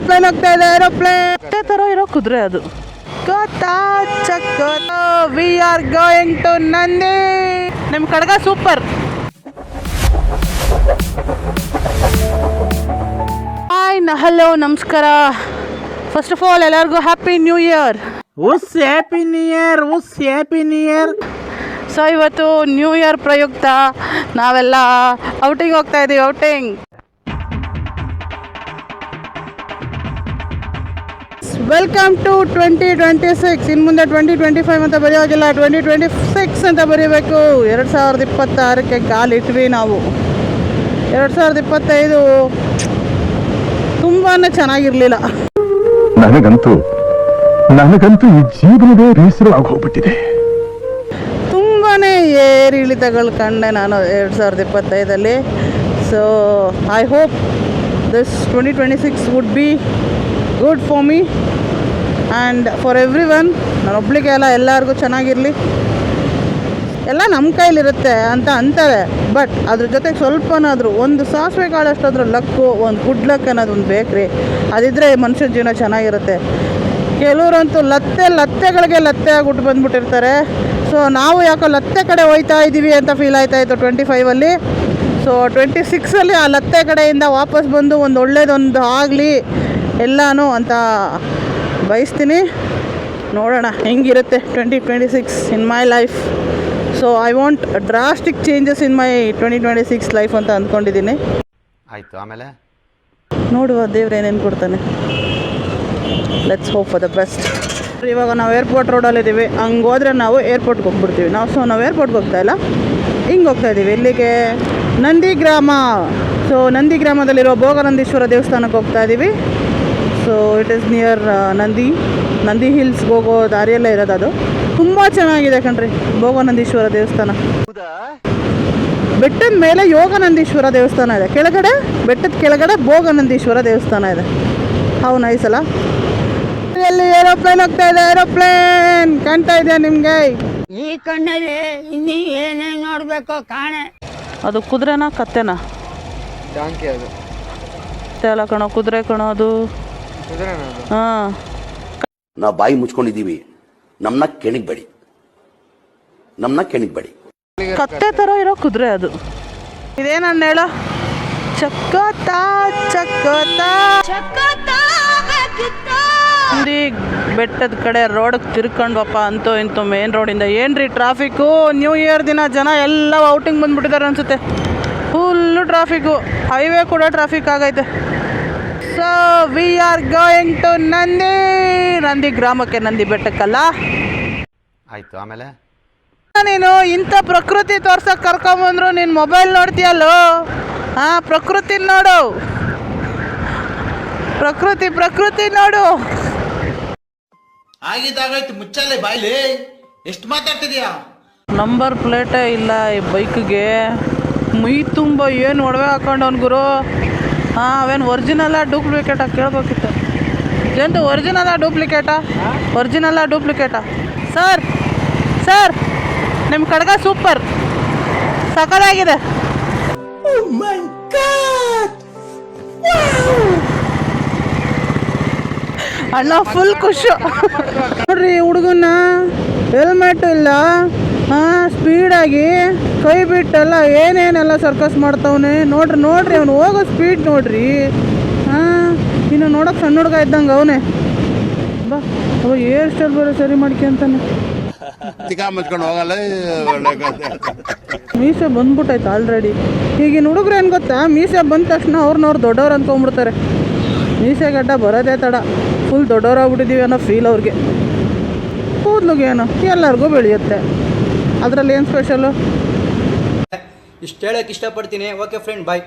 Aeroplane ಹೋಗ್ತಾ ಇದೆ aeroplane ತರ ಥರ ಇರೋ ಕುದುರೆ ಅದು. ಗೊತ್ತಾ? ಚಕ್ಕ we are going to Nandi ನಿಮ್ಮ ಕಡಗ ಸೂಪರ್ ಹಾಯ್ ಹಲೋ ನಮಸ್ಕಾರ. ಫಸ್ಟ್ ಆಫ್ ಆಲ್ ಎಲ್ಲರಿಗೂ ಹ್ಯಾಪಿ ನ್ಯೂ ಇಯರ್ ಉಸ್ ಹ್ಯಾಪಿ ನ್ಯೂ ಇಯರ್ ಉಸ್ ಹ್ಯಾಪಿ ನ್ಯೂ ಇಯರ್ ಸೊ ಇವತ್ತು ನ್ಯೂ ಇಯರ್ ಪ್ರಯುಕ್ತ. ನಾವೆಲ್ಲ ಔಟಿಂಗ್ ಹೋಗ್ತಾ ಇದ್ದೀವಿ outing welcome to twenty twenty six ಇನ್ನು ಮುಂದೆ ಟ್ವೆಂಟಿ ಟ್ವೆಂಟಿ ಫೈವ್ ಅಂತ ಬರೆಯೋಗಿಲ್ಲ ಟ್ವೆಂಟಿ ಟ್ವೆಂಟಿ ಸಿಕ್ಸ್ ಅಂತ ಬರೀಬೇಕು. ಎರಡು ಸಾವಿರದ ಇಪ್ಪತ್ತಾರಕ್ಕೆ ಕಾಲಿಟ್ವಿ ನಾವು. ಎರಡು ಸಾವಿರದ ಇಪ್ಪತ್ತೈದು ತುಂಬಾ ಚೆನ್ನಾಗಿರಲಿಲ್ಲ. ನನಗಂತೂ ನನಗಂತೂ ಈ ಜೀವನವೇ ಬೇಸರವಾಗಿ ಹೋಗ್ಬಿಟ್ಟಿದೆ. ತುಂಬಾ ಏರಿಳಿತಗಳು ಕಂಡೆ ನಾನು ಎರಡು ಸಾವಿರದ ಇಪ್ಪತ್ತೈದಲ್ಲಿ. So I hope this twenty twenty six would be good for me and for everyone ನಾನೊಬ್ಳಿಗೆ ಅಲ್ಲ, ಎಲ್ಲರಿಗೂ ಚೆನ್ನಾಗಿರಲಿ. ಎಲ್ಲ ನಮ್ಮ ಕೈಲಿರುತ್ತೆ ಅಂತ ಅಂತಾರೆ. ಬಟ್ ಅದ್ರ ಜೊತೆಗೆ ಸ್ವಲ್ಪನಾದರೂ ಒಂದು ಸಾಸಿವೆ ಕಾಳಷ್ಟಾದ್ರೂ ಲಕ್ಕು, ಒಂದು ಗುಡ್ ಲಕ್ ಅನ್ನೋದು ಒಂದು ಬೇಕ್ರಿ. ಅದಿದ್ದರೆ ಮನುಷ್ಯನ ಜೀವನ ಚೆನ್ನಾಗಿರುತ್ತೆ. ಕೆಲವರಂತೂ ಲತ್ತೆ, ಲತ್ತೆಗಳಿಗೆ ಲತ್ತೆ ಆಗಿಬಿಟ್ಟು ಬಂದ್ಬಿಟ್ಟಿರ್ತಾರೆ. ಸೊ ನಾವು ಯಾಕೋ ಲತ್ತೆ ಕಡೆ ಹೋಯ್ತಾ ಇದ್ದೀವಿ ಅಂತ ಫೀಲ್ ಆಯ್ತಾ ಇತ್ತು ಟ್ವೆಂಟಿ ಫೈವಲ್ಲಿ ಸೊ ಟ್ವೆಂಟಿ ಸಿಕ್ಸಲ್ಲಿ ಆ ಲತ್ತೆ ಕಡೆಯಿಂದ ವಾಪಸ್ ಬಂದು ಒಂದು ಒಳ್ಳೇದೊಂದು ಆಗಲಿ. ಎಲ್ಲನೂ ಅಂತ ಬಯಸ್ತೀನಿ. ನೋಡೋಣ ಹೆಂಗಿರುತ್ತೆ twenty twenty six in my life so I want drastic changes in my twenty twenty six life ಅಂತ ಅಂದ್ಕೊಂಡಿದ್ದೀನಿ. ಆಯಿತು ಆಮೇಲೆ? ನೋಡುವ ದೇವ್ರು ಏನೇನು ಕೊಡ್ತಾನೆ. Let's hope for the best ಇವಾಗ ನಾವು ಏರ್ಪೋರ್ಟ್ ರೋಡಲ್ಲಿದ್ದೀವಿ ಹಂಗೆ ಹೋದ್ರೆ ನಾವು ಏರ್ಪೋರ್ಟ್ಗೆ ಹೋಗ್ಬಿಡ್ತೀವಿ. ನಾವು ಸೊ ನಾವು ಏರ್ಪೋರ್ಟ್ಗೆ ಹೋಗ್ತಾ ಇಲ್ಲ. ಹಿಂಗೆ ಹೋಗ್ತಾ ಇದ್ದೀವಿ ಎಲ್ಲಿಗೆ ನಂದಿ ಗ್ರಾಮ. ಸೊ ನಂದಿ ಗ್ರಾಮದಲ್ಲಿರೋ ಭೋಗನಂದೀಶ್ವರ ದೇವಸ್ಥಾನಕ್ಕೆ ಹೋಗ್ತಾ ಇದ್ದೀವಿ so it is near Nandi Nandi hills ಹೋಗೋ ದಾರಿಯಲ್ಲೇ ಇರೋದು ಅದು. ತುಂಬ ಚೆನ್ನಾಗಿದೆ ಕಣ್ರಿ ಭೋಗನಂದೀಶ್ವರ ದೇವಸ್ಥಾನ. ಬೆಟ್ಟದ ಮೇಲೆ ಯೋಗಾನಂದೀಶ್ವರ ದೇವಸ್ಥಾನ ಇದೆ. ಕೆಳಗಡೆ ಬೆಟ್ಟದ ಕೆಳಗಡೆ ಭೋಗನಂದೀಶ್ವರ ದೇವಸ್ಥಾನ ಇದೆ. ಹೌ ನೈಸ್ ಅಲ್ಲ? ಎಲ್ಲಿ ಏರೋಪ್ಲೇನ್ ಹೋಗ್ತಾ ಇದೆ? ಏರೋಪ್ಲೇನ್! ಕಾಣ್ತಾ ಇದೆ ನಿಮಗೆ? ಈ ಕಣ್ಣಲ್ಲಿ ಇನ್ನೀ ಏನೇನು ನೋಡಬೇಕು ಕಾಣೆ. ಅದು ಕುದುರೆನಾ ಕತ್ತೆನಾ? ಡಾಂಕಿ ಅದು. ಅಲ್ಲ ಕಣೋ ಕುದುರೆ ಕಣೋ ಅದು. ಹಾಂ. ನಾವು ಬಾಯಿ ಮುಚ್ಕೊಂಡಿದ್ದೀವಿ. ನಮ್ಮನ್ನ ಕೆಣಗ್ಬೇಡಿ. ನಮ್ಮನ್ನ ಕೆಣಗ್ಬೇಡಿ. ಕತ್ತೆ ಥರ ಇರೋ ಕುದುರೆ ಅದು. ಇದೇನನ್ನ ಹೇಳೋ? ಚಕ್ಕತಾ ಚಕ್ಕತಾ. ಇಲ್ಲಿ ಬೆಟ್ಟದ ಕಡೆ ರೋಡ್ಗೆ ತಿರ್ಕೊಂಡ್ವಪ್ಪ ಅಂತೂ ಇಂತೂ ಮೇನ್ ರೋಡಿಂದ ಏನ್ರಿ ಟ್ರಾಫಿಕ್ಕು ನ್ಯೂ ಇಯರ್ ದಿನ ಜನ ಎಲ್ಲ ಔಟಿಂಗ್ ಬಂದ್ಬಿಟ್ಟಿದ್ದಾರೆ ಅನ್ಸುತ್ತೆ. ಫುಲ್ಲು ಟ್ರಾಫಿಕ್ಕು ಹೈವೇ ಕೂಡ ಟ್ರಾಫಿಕ್ ಆಗೈತೆ. We are going to Nandi Nandi ಗ್ರಾಮಕ್ಕೆ ನಂದಿ ಬೆಟ್ಟಕ್ಕಲ್ಲ. ಆಯ್ತು ಆಮೇಲೆ? ನೀನು ಇಂಥ ಪ್ರಕೃತಿ ತೋರ್ಸಕ್ ಕರ್ಕೊಂಬಂದ್ರು ನೀನು ಮೊಬೈಲ್ ನೋಡ್ತೀಯಲ್ಲೋ? ಹಾ ಪ್ರಕೃತಿ ನೋಡು. ಪ್ರಕೃತಿ ಪ್ರಕೃತಿ ನೋಡು. ಆಗಿದ್ದಾಗಾಯ್ತು ಮುಚ್ಚಲೆ ಬಾಯ್ಲಿ. ಎಷ್ಟು ಮಾತಾಡ್ತಿದ್ಯಾ? ನಂಬರ್ ಪ್ಲೇಟೇ ಇಲ್ಲ ಈ ಬೈಕ್ಗೆ ಮೈ ತುಂಬ ಏನು ಒಡವೆ ಹಾಕೊಂಡವನ್ ಗುರು? ಹಾಂ ಅವೇನು ಒರಿಜಿನಲ್ಲ ಡೂಪ್ಲಿಕೇಟಾ ಕೇಳ್ಬೇಕಿತ್ತು. ಜಂತು ಒರಿಜಿನಲ್ಲ ಡೂಪ್ಲಿಕೇಟಾ ಒರಿಜಿನಲ್ಲ ಡೂಪ್ಲಿಕೇಟಾ ಸರ್ ಸರ್ ನಿಮ್ಮ ಕಡ್ಗ ಸೂಪರ್ ಸಕಲಾಗಿದೆ ಅಣ್ಣ ಫುಲ್ ಖುಷಿ. ನೋಡ್ರಿ ಹುಡುಗನ ಹೆಲ್ಮೆಟ್ ಇಲ್ಲ. ಹಾಂ ಸ್ಪೀಡಾಗಿ ಕೈ ಬಿಟ್ಟೆಲ್ಲ ಏನೇನೆಲ್ಲ ಸರ್ಕಸ್ ಮಾಡ್ತಾವನೆ. ನೋಡ್ರಿ ನೋಡ್ರಿ ಅವ್ನು ಹೋಗೋ ಸ್ಪೀಡ್ ನೋಡ್ರಿ. ಹಾಂ ಇನ್ನು ನೋಡೋಕೆ ಸಣ್ಣ ಹುಡುಗ ಇದ್ದಂಗೆ ಅವನೇ. ಬಾ ಅವ ಏರ್ ಸ್ಟೈಲ್ ಬರೋ ಸರಿ ಮಾಡ್ಕೊಂತಾನೆ ಮೀಸೆ ಬಂದ್ಬಿಟ್ಟೈತೆ ಆಲ್ರೆಡಿ ಈಗಿನ ಹುಡುಗ್ರು ಏನು ಗೊತ್ತಾ? ಮೀಸೆ ಬಂದ ತಕ್ಷಣ ಅವ್ರನ್ನವ್ರು ದೊಡ್ಡವ್ರು ಅಂದ್ಕೊಂಬಿಡ್ತಾರೆ ಮೀಸೆ ಗಡ್ಡ ಬರೋದೇ ತಡ. ಫುಲ್ ದೊಡ್ಡವ್ರಾಗ್ಬಿಟ್ಟಿದೀವಿ ಅನ್ನೋ ಫೀಲ್ ಅವ್ರಿಗೆ. ಕೂದ್ಲುಗೇನೋ ಎಲ್ಲರಿಗೂ ಬೆಳೆಯುತ್ತೆ. ಅದರಲ್ಲಿ ಏನು ಸ್ಪೆಷಲು ಇಷ್ಟು ಹೇಳೋಕ್ಕೆ ಇಷ್ಟಪಡ್ತೀನಿ. Okay friend bye